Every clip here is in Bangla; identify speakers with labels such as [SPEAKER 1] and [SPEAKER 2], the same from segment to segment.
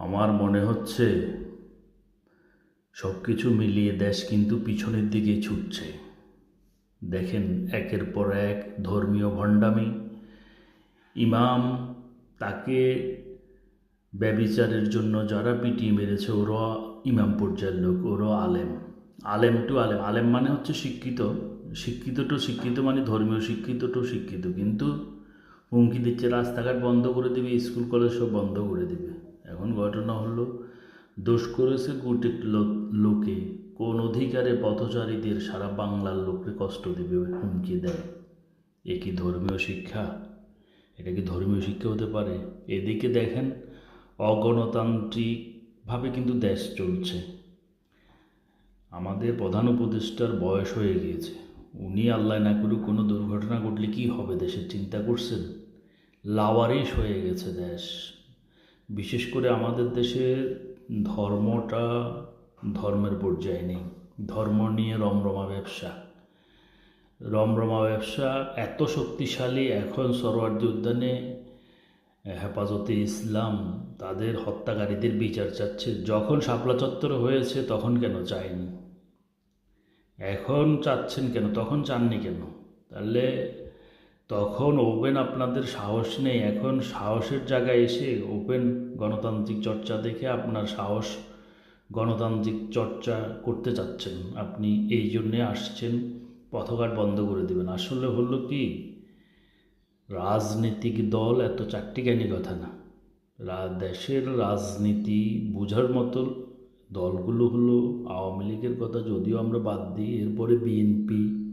[SPEAKER 1] আমার মনে হচ্ছে সব কিছু মিলিয়ে দেশ কিন্তু পিছনের দিকে ছুটছে। দেখেন একের পর এক ধর্মীয় ভণ্ডামি। ইমাম তাকে ব্যবিচারের জন্য যারা পিটিয়ে মেরেছে, ওরা ইমাম পর্যায়ের লোক, ওরা আলেম। আলেম টু আলেম। আলেম মানে হচ্ছে শিক্ষিত। শিক্ষিত টু শিক্ষিত মানে ধর্মীয় শিক্ষিত টু শিক্ষিত। কিন্তু হুমকি দিচ্ছে, রাস্তাঘাট বন্ধ করে দেবে, স্কুল, কলেজ সব বন্ধ করে দেবে। এখন ঘটনা হলো, দোষ করেছে গোটে লো- লোকে। কোন অধিকারে পথচারীদের সারা বাংলার লোককে কষ্ট দেবে হুমকি দেয়। এ কি ধর্মীয় শিক্ষা? এটা কি ধর্মীয় শিক্ষা হতে পারে? এদিকে দেখেন, অগণতান্ত্রিকভাবে কিন্তু দেশ চলছে। আমাদের প্রধান উপদেষ্টার বয়স হয়ে গিয়েছে। উনি আল্লাহ না করুক কোনো দুর্ঘটনা ঘটলে কি হবে দেশের চিন্তা করছেন? লাওয়ারিশ হয়ে গেছে দেশ। বিশেষ করে আমাদের দেশে ধর্মটা ধর্মের পর্যায়ে নেই। ধর্ম নিয়ে রমরমা ব্যবসা। রমরমা ব্যবসা এত শক্তিশালী, এখন সরোয়ার্দী উদ্যানে হেফাজতে ইসলাম, তাদের হত্যাকারীদের বিচার চাচ্ছে। যখন শাপলা চত্বর হয়েছে, তখন কেন চায়নি? এখন চাচ্ছেন কেন? তখন চাননি কেন? তাহলে তখন ওপেন আপনাদের সাহস নেই। এখন সাহসের জায়গায় এসে ওপেন গণতান্ত্রিক চর্চা দেখে আপনার সাহস গণতান্ত্রিক চর্চা করতে চাচ্ছেন। আপনি এই জন্যে আসছেন, পথঘাট বন্ধ করে দেবেন। আসলে হলো কি, রাজনৈতিক দল এত চারটিখানি কথা না। রা- দেশের রাজনীতি বোঝার মতো দলগুলো হলো আওয়ামী লীগের কথা যদিও আমরা বাদ দিই, এরপরে BNP,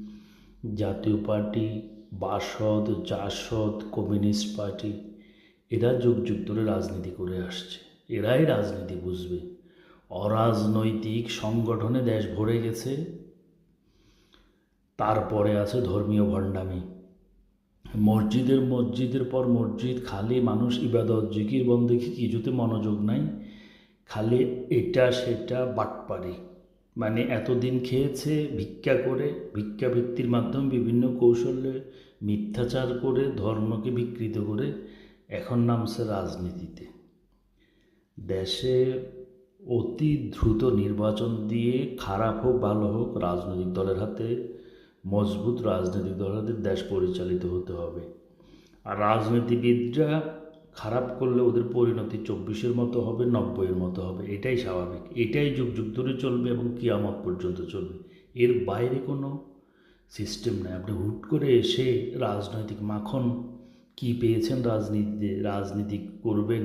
[SPEAKER 1] Jatiya party, BASAD, JASAD, communist party এরা যুগ যুগ ধরে রাজনীতি করে আসছে। এরাই রাজনীতি বুঝবে। অরাজনৈতিক সংগঠনে দেশ ভরে গেছে। তারপরে আছে ধর্মীয় ভণ্ডামি। মসজিদের মসজিদের পর মসজিদ, খালি মানুষ ইবাদত, জিকির বন্দেকি কিছুতে মনোযোগ নাই। খালি এটা, সেটা বাটপারি মানে এতদিন খেয়েছে, ভিক্ষা করে ভিক্ষাবৃত্তির মাধ্যমে বিভিন্ন কৌশলে মিথ্যাচার করে, ধর্মকে বিকৃত করে এখন নামছে রাজনীতিতে। দেশে অতি দ্রুত নির্বাচন দিয়ে খারাপ হোক, ভালো হোক, রাজনৈতিক দলের হাতে, মজবুত রাজনৈতিক দলের হাতে দেশ পরিচালিত হতে হবে। আর রাজনীতিবিদরা খারাপ করলে ওদের পরিণতি চব্বিশের মতো হবে, নব্বইয়ের মতো হবে। এটাই স্বাভাবিক। এটাই যুগ যুগ ধরে চলবে এবং কিয়ামত পর্যন্ত চলবে। এর বাইরে কোনো সিস্টেম নাই। আপনি হুট করে এসে রাজনৈতিক মাখন কি পেয়েছেন রাজনীতিতে রাজনীতি করবেন?